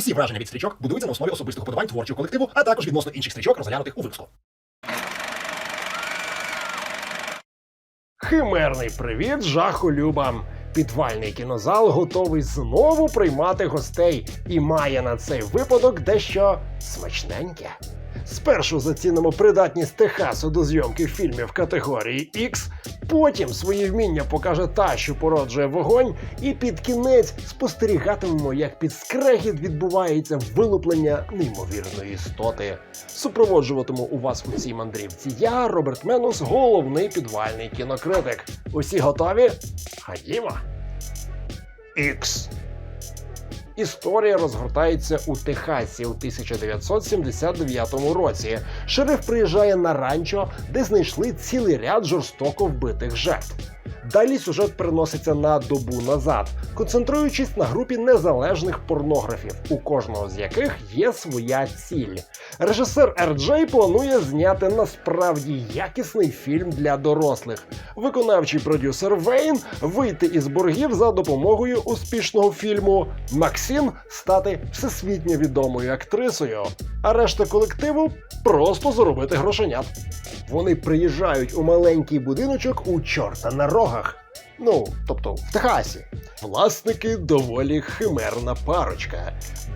Усі враження від стрічок будуються на основі особистих подобань творчого колективу, а також відносно інших стрічок, розглянутих у випуску. Химерний привіт жахолюбам! Підвальний кінозал готовий знову приймати гостей і має на цей випадок дещо смачненьке. Спершу зацінимо придатність Техасу до зйомки фільмів категорії X, потім свої вміння покаже та, що породжує вогонь, і під кінець спостерігатимемо, як під скрегіт відбувається вилуплення неймовірної істоти. Супроводжуватиму у вас у цій мандрівці я, Роберт Менус, головний підвальний кінокритик. Усі готові? Ходімо. X. Історія розгортається у Техасі у 1979 році. Шериф приїжджає на ранчо, де знайшли цілий ряд жорстоко вбитих жертв. Далі сюжет переноситься на добу назад, концентруючись на групі незалежних порнографів, у кожного з яких є своя ціль. Режисер Ерджей планує зняти насправді якісний фільм для дорослих. Виконавчий продюсер Вейн вийти із боргів за допомогою успішного фільму. Максим стати всесвітньо відомою актрисою. А решта колективу просто заробити грошенят. Вони приїжджають у маленький будиночок у чорта на рогах. Ну, тобто в Техасі. Власники доволі химерна парочка.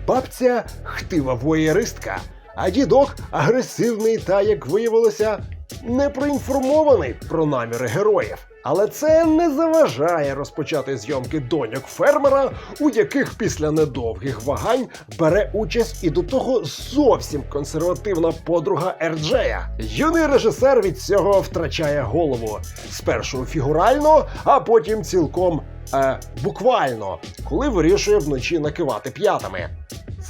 Бабця хтива воєристка, а дідок агресивний та, як виявилося, не проінформований про наміри героїв. Але це не заважає розпочати зйомки доньок фермера, у яких після недовгих вагань бере участь і до того зовсім консервативна подруга Ерджея. Юний режисер від цього втрачає голову спершу фігурально, а потім цілком е, буквально, коли вирішує вночі накивати п'ятами.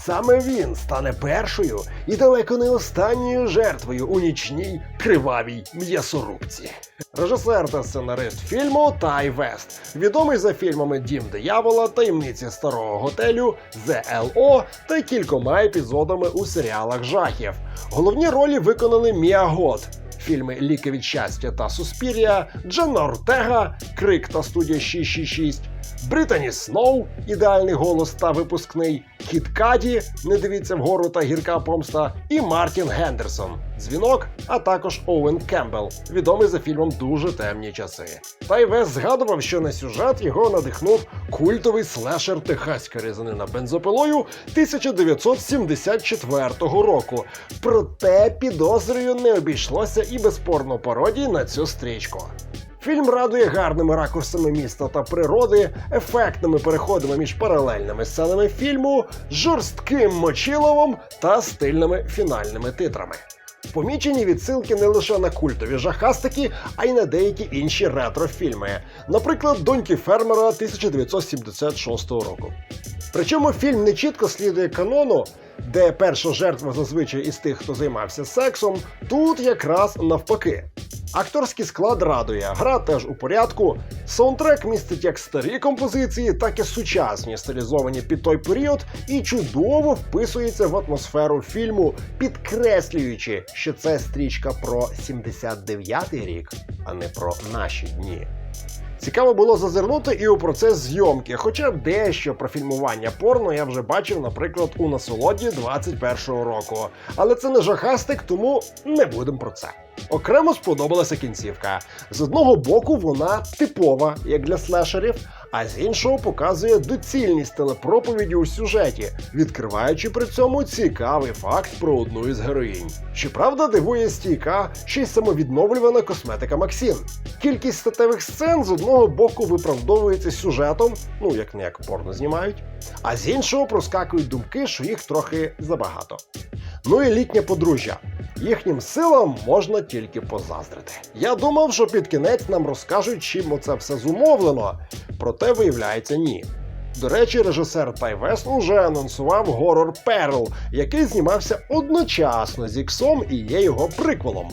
Саме він стане першою і далеко не останньою жертвою у нічній кривавій м'ясорубці. Режисер та сценарист фільму Тай Вест, відомий за фільмами Дім диявола, таємниці старого готелю, ЗЛО та кількома епізодами у серіалах жахів. Головні ролі виконали Міа Гот, фільми Ліки від щастя та Суспірія, Дженна Ортега, Крик та студія 666, Британі Сноу, ідеальний голос та випускний, Кіт Каді, не дивіться вгору та гірка помста, і Мартін Гендерсон, дзвінок, а також Оуен Кембл, відомий за фільмом Дуже темні часи. Тайвес згадував, що на сюжет його надихнув культовий слешер Техаська різанина бензопилою 1974 року. Проте підозрою не обійшлося і без порно-пародій на цю стрічку. Фільм радує гарними ракурсами міста та природи, ефектними переходами між паралельними сценами фільму, жорстким мочиловом та стильними фінальними титрами. Помічені відсилки не лише на культові жахастики, а й на деякі інші ретро-фільми, наприклад, Доньки фермера 1976 року. Причому фільм не чітко слідує канону, де перша жертва зазвичай із тих, хто займався сексом, тут якраз навпаки. Акторський склад радує, гра теж у порядку. Саундтрек містить як старі композиції, так і сучасні, стилізовані під той період, і чудово вписується в атмосферу фільму, підкреслюючи, що це стрічка про 79-й рік, а не про наші дні. Цікаво було зазирнути і у процес зйомки, хоча дещо про фільмування порно я вже бачив, наприклад, у насолоді 21-го року. Але це не жахастик, тому не будемо про це. Окремо сподобалася кінцівка. З одного боку, вона типова, як для слешерів, а з іншого показує доцільність телепроповіді у сюжеті, відкриваючи при цьому цікавий факт про одну із героїнь. Щоправда, дивує стійка ще й самовідновлювана косметика Максін. Кількість статевих сцен з одного боку виправдовується сюжетом, ну як не як порно знімають, а з іншого проскакують думки, що їх трохи забагато. Ну і літнє подружжя. Їхнім силам можна тільки позаздрити. Я думав, що під кінець нам розкажуть, чим оце все зумовлено, проте виявляється ні. До речі, режисер Тайвес уже анонсував горор Перл, який знімався одночасно з Іксом і є його приквелом.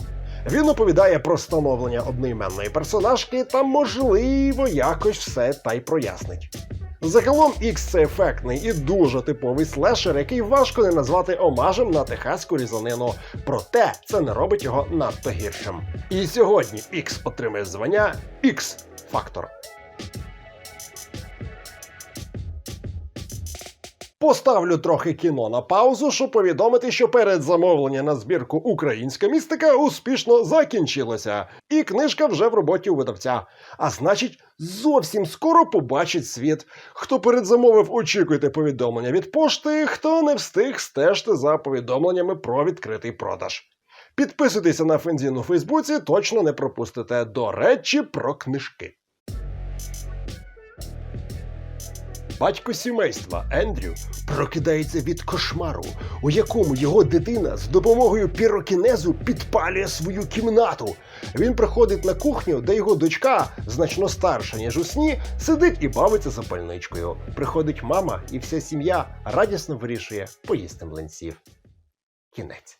Він оповідає про становлення одноіменної персонажки та, можливо, якось все та й прояснить. Загалом X це ефектний і дуже типовий слешер, який важко не назвати омажем на техаську різанину. Проте це не робить його надто гіршим. І сьогодні X отримає звання X Поставлю трохи кіно на паузу, щоб повідомити, що передзамовлення на збірку Українська містика успішно закінчилося, і книжка вже в роботі у видавця. А значить, зовсім скоро побачить світ. Хто передзамовив, очікуйте повідомлення від пошти, хто не встиг, стежте за повідомленнями про відкритий продаж. Підписуйтеся на фензін у Фейсбуці, точно не пропустите. До речі, про книжки. Батько сімейства Ендрю прокидається від кошмару, у якому його дитина з допомогою пірокінезу підпалює свою кімнату. Він приходить на кухню, де його дочка, значно старша, ніж у сні, сидить і бавиться запальничкою. Приходить мама, і вся сім'я радісно вирішує поїсти млинців. Кінець.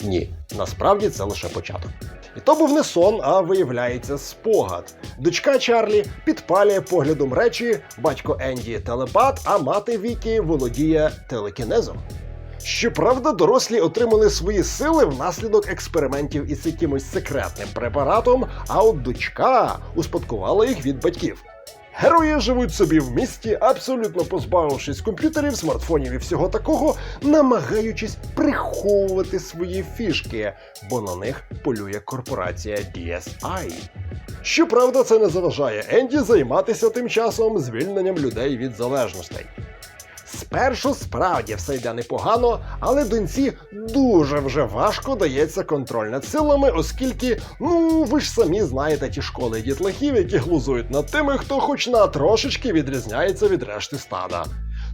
Ні, насправді це лише початок. І то був не сон, а виявляється спогад. Дочка Чарлі підпалює поглядом речі, батько Енді телепат, а мати Вікі володіє телекінезом. Щоправда, дорослі отримали свої сили внаслідок експериментів із якимось секретним препаратом, а от дочка успадкувала їх від батьків. Герої живуть собі в місті, абсолютно позбавившись комп'ютерів, смартфонів і всього такого, намагаючись приховувати свої фішки, бо на них полює корпорація DSI. Щоправда, це не заважає Енді займатися тим часом звільненням людей від залежностей. Спершу справді все йде непогано, але доньці дуже вже важко дається контроль над силами, оскільки, ну ви ж самі знаєте ті школи дітлахів, які глузують над тими, хто хоч на трошечки відрізняється від решти стада.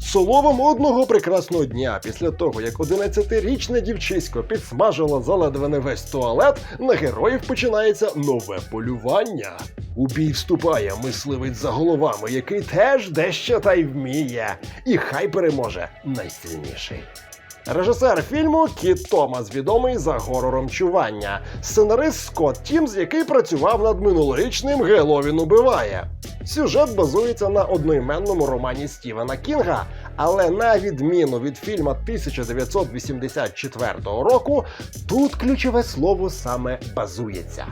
Словом, одного прекрасного дня, після того як 11-річне дівчисько підсмажило заледве не весь туалет, на героїв починається нове полювання. У бій вступає мисливець за головами, який теж дещо та й вміє. І хай переможе найсильніший. Режисер фільму Кіт Томас, відомий за горором чування, сценарист Скотт Тімс, який працював над минулорічним Геловін убиває. Сюжет базується на одноіменному романі Стівена Кінга, але на відміну від фільма 1984 року, тут ключове слово саме базується.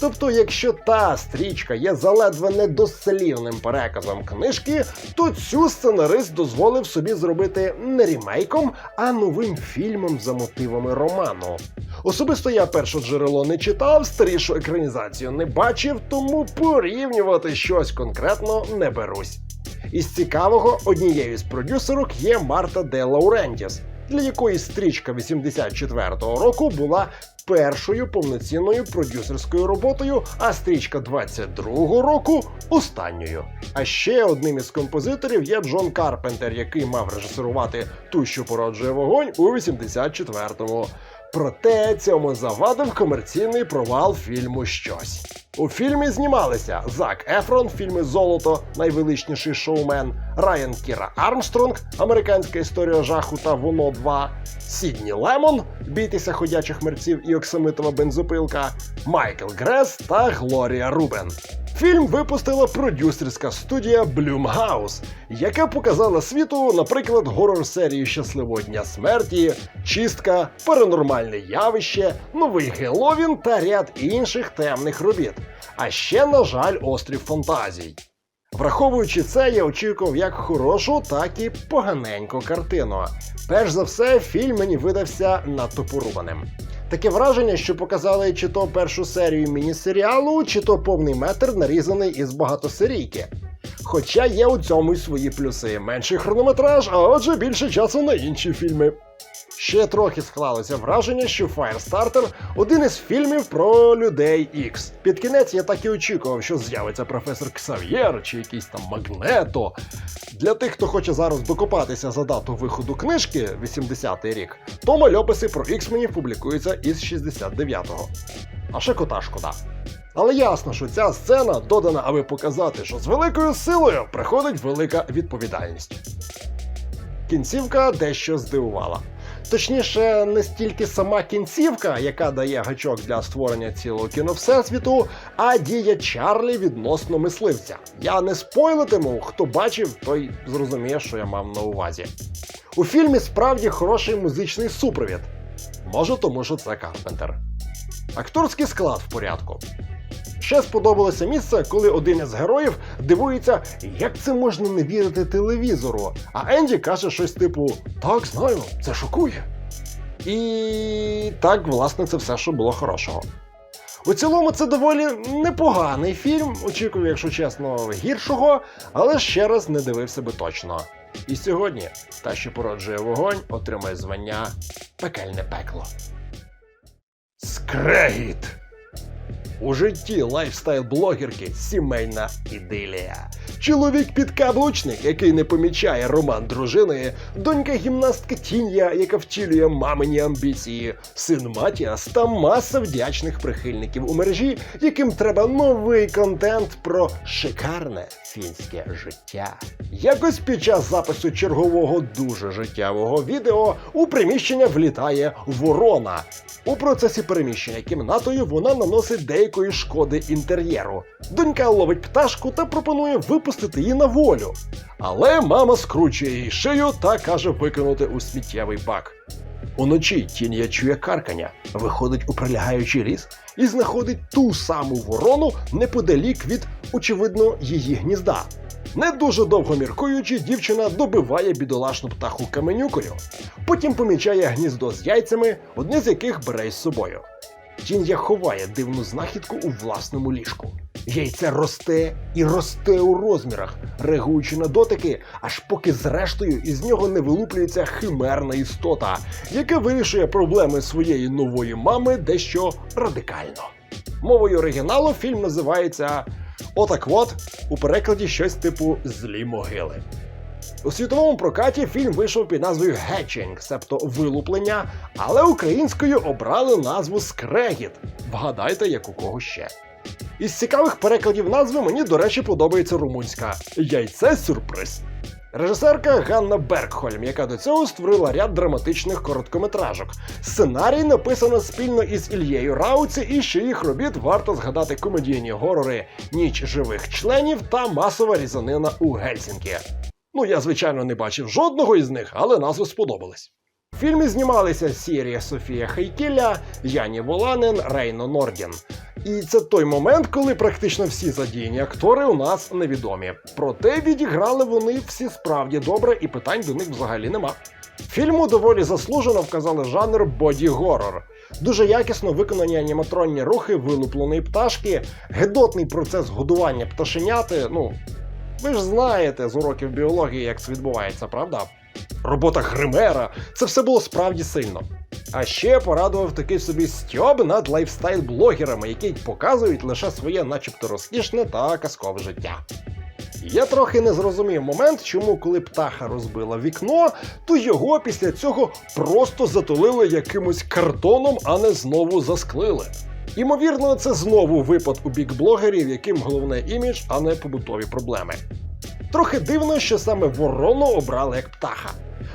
Тобто, якщо та стрічка є заледве недослівним переказом книжки, то цю сценарист дозволив собі зробити не рімейком, а новим фільмом за мотивами роману. Особисто я перше джерело не читав, старішу екранізацію не бачив, тому порівнювати щось конкретно не берусь. Із цікавого однією з продюсерок є Марта Де Лаурентіс, для якої стрічка 84-го року була першою повноцінною продюсерською роботою, а стрічка 22-го року останньою. А ще одним із композиторів є Джон Карпентер, який мав режисерувати ту, що породжує вогонь у 84-му. Проте цьому завадив комерційний провал фільму щось. У фільмі знімалися Зак Ефрон, фільми Золото, найвеличніший шоумен, Райан Кіра Армстронг, американська історія жаху та воно 2, Сідні Лемон, бійтеся ходячих мерців і оксамитова бензопилка, Майкл Грес та Глорія Рубен. Фільм випустила продюсерська студія Blumhouse, яка показала світу, наприклад, горор-серію Щасливого дня смерті, Чистка, Паранормальне явище, Новий Геловін та ряд інших темних робіт. А ще, на жаль, острів фантазій. Враховуючи це, я очікував як хорошу, так і поганеньку картину. Перш за все, фільм мені видався надто порубаним. Таке враження, що показали чи то першу серію міні-серіалу, чи то повний метр нарізаний із багатосерійки. Хоча є у цьому й свої плюси: менший хронометраж, а отже більше часу на інші фільми. Ще трохи склалося враження, що Firestarter – один із фільмів про людей Ікс. Під кінець я так і очікував, що з'явиться професор Ксав'єр чи якийсь там Магнето. Для тих, хто хоче зараз докопатися за дату виходу книжки 80-й рік, то мальописи про Іксменів публікуються із 69-го. А ще кота шкода. Але ясно, що ця сцена додана, аби показати, що з великою силою приходить велика відповідальність. Кінцівка дещо здивувала. Точніше, не стільки сама кінцівка, яка дає гачок для створення цілого кіно всесвіту, а дія Чарлі відносно мисливця. Я не спойлитиму, хто бачив, той зрозуміє, що я мав на увазі. У фільмі справді хороший музичний супровід. Може, тому що це Карпентер. Акторський склад в порядку. Ще сподобалося місце, коли один із героїв дивується, як це можна не вірити телевізору. А Енді каже щось типу: Так, знаю, це шокує. І так, власне, це все, що було хорошого. У цілому це доволі непоганий фільм, очікую, якщо чесно, гіршого, але ще раз не дивився би точно. І сьогодні та, що породжує вогонь, отримає звання Пекельне пекло. Скрегіт! У житті лайфстайл-блогерки сімейна ідилія. Чоловік підкаблучник, який не помічає роман дружини, донька гімнастка Тін'я, яка втілює мамині амбіції, син Матіас та маса вдячних прихильників у мережі, яким треба новий контент про шикарне фінське життя. Якось під час запису чергового дуже життєвого відео у приміщення влітає ворона. У процесі переміщення кімнатою вона наносить деякої шкоди інтер'єру. Донька ловить пташку та пропонує випустити її на волю. Але мама скручує їй шию та каже викинути у сміттєвий бак. Уночі тін'я чує каркання, виходить у прилягаючий ліс і знаходить ту саму ворону неподалік від, очевидно, її гнізда. Не дуже довго міркуючи, дівчина добиває бідолашну птаху каменюкою. Потім помічає гніздо з яйцями, одне з яких бере із собою. Тін'я ховає дивну знахідку у власному ліжку. Яйце росте і росте у розмірах, реагуючи на дотики, аж поки зрештою із нього не вилуплюється химерна істота, яка вирішує проблеми своєї нової мами дещо радикально. Мовою оригіналу фільм називається Отак от у перекладі щось типу Злі могили. У світовому прокаті фільм вийшов під назвою Гетчинг, себто вилуплення, але українською обрали назву Скрегіт. Вгадайте, як у кого ще. Із цікавих перекладів назви мені, до речі, подобається румунська Яйце сюрприз. Режисерка Ганна Бергхольм, яка до цього створила ряд драматичних короткометражок. Сценарій написано спільно із Ільєю Рауці, і ще їх робіт варто згадати комедійні горори Ніч живих членів та масова різанина у Гельсінкі. Ну, я, звичайно, не бачив жодного із них, але назви сподобались. В фільмі знімалися Сірія Софія Хайкіля, Яні Воланин, Рейно Нордін. І це той момент, коли практично всі задіяні актори у нас невідомі. Проте відіграли вони всі справді добре, і питань до них взагалі нема. Фільму доволі заслужено вказали жанр боді-горор. Дуже якісно виконані аніматронні рухи вилупленої пташки, гедотний процес годування пташеняти. Ну, ви ж знаєте з уроків біології, як це відбувається, правда? Робота гримера це все було справді сильно. А ще порадував такий собі стьоб над лайфстайл-блогерами, які показують лише своє, начебто, розкішне та казкове життя. Я трохи не зрозумів момент, чому коли птаха розбила вікно, то його після цього просто затулили якимось картоном, а не знову засклили. Імовірно, це знову випад у бік блогерів, яким головне імідж, а не побутові проблеми. Трохи дивно, що саме ворону обрали як птаха.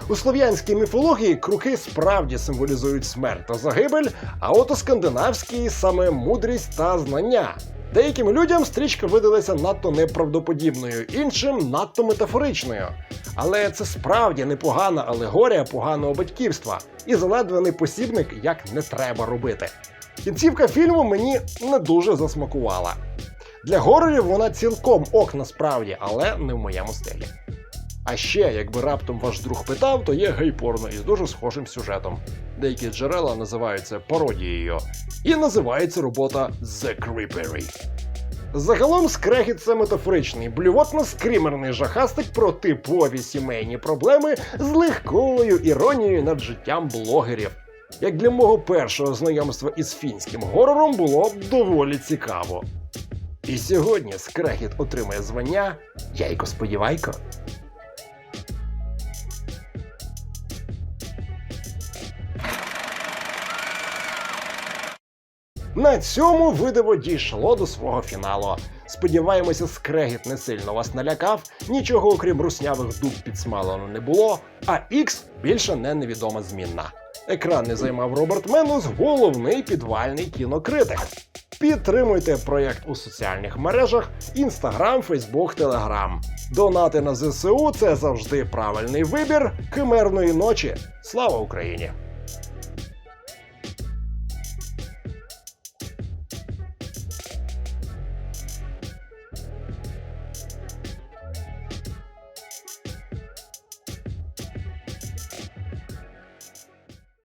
У слов'янській міфології круки справді символізують смерть та загибель, а от у скандинавській саме мудрість та знання. Деяким людям стрічка видалася надто неправдоподібною, іншим надто метафоричною. Але це справді непогана алегорія поганого батьківства і заледвений посібник, як не треба робити. Кінцівка фільму мені не дуже засмакувала. Для горорів вона цілком ок насправді, але не в моєму стилі. А ще, якби раптом ваш друг питав, то є гей-порно із дуже схожим сюжетом. Деякі джерела називають це пародією. І називається робота The Creepery. Загалом скрегіт це метафоричний, блювотно-скримерний жахастик про типові сімейні проблеми з легкою іронією над життям блогерів. Як для мого першого знайомства із фінським горором було доволі цікаво. І сьогодні скрегіт отримає звання Яйко Сподівайко. На цьому видиво дійшло до свого фіналу. Сподіваємося, скрегіт не сильно вас налякав, нічого окрім руснявих дуб підсмалено не було, а X більше не невідома змінна. Екран не займав Роберт Менус, головний підвальний кінокритик. Підтримуйте проєкт у соціальних мережах Instagram, Facebook, Telegram. Донати на ЗСУ це завжди правильний вибір. Кимерної ночі. Слава Україні!